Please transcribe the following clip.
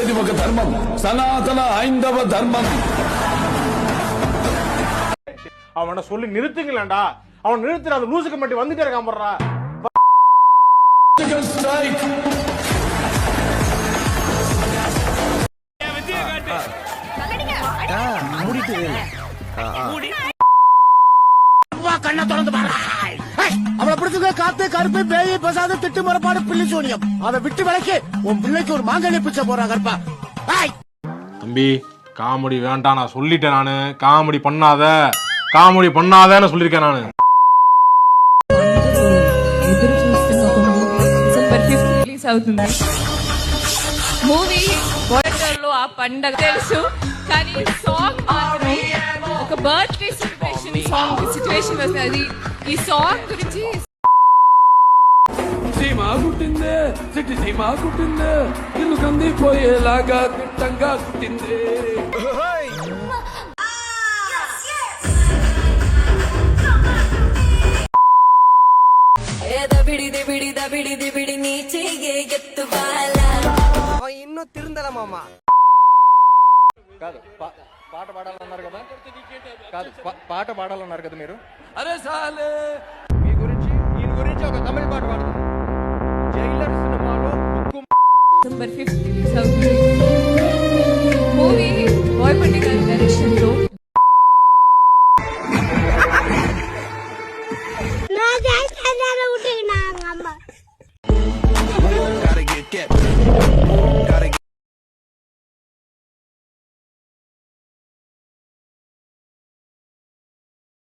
ఇది ఒక ధర్మం సనాతన హైందవ ధర్మం அவனை சொல்லி நிறுத்துங்களேன்டா அவன் நிறுத்துற அந்த லூசுக்கு மட்டும் வந்துட்டே இருக்கான் போடுறா స్ట్రైక్ அவளை பிடிச்சுக்க காத்து கருப்பு பேய் பசாத திட்டு முறப்பாடு பிள்ளை சூனியம் அதை விட்டு விளக்கி உன் பிள்ளைக்கு ஒரு மாங்கனி பிச்சை போறா கருப்பா ஏய், தம்பி காமெடி வேண்டாம் நான் சொல்லிட்டேன் நானு காமெடி பண்ணாத காமெடி பண்ணாதன்னு சொல்லியிருக்கேன் நானு ఎదురు చూస్తున్న ఒక మూవీ డిసెంబర్ ఫిఫ్త్ రిలీజ్ అవుతుంది మూవీ లో ఆ పండగ తెలుసు కానీ సాంగ్ మాత్రం ఒక బర్త్డే సిచ్యువేషన్ సాంగ్ సిచ్యువేషన్ వస్తుంది అది ఈ సాంగ్ గురించి సీమా కుట్టిందే సిటీ సీమా కుట్టిందే. ఇల్లు కందిపోయేలాగా తిట్టంగా కుట్టిందే. ಬಿಡಿದೆ ಬಿಡಿದ ಬಿಡಿದೆ ಬಿಡಿ ನೀಚೆಗೆ ಗೆತ್ತು ಬಾಲ ಇನ್ನು ತಿರುಂದಲ ಮಾಮ కాదు. పాట పాడాలన్నారు కదా? కాదు పాట పాడాలన్నారు కదా మీరు? అరే సాలే. మీ గురించి ఈయన గురించి ఒక తమిళ పాట పాడుతుంది జైలర్ సినిమాలో ఫిఫ్త్ అవుతుంది మూవీ గారి డైరెక్షన్లో. నా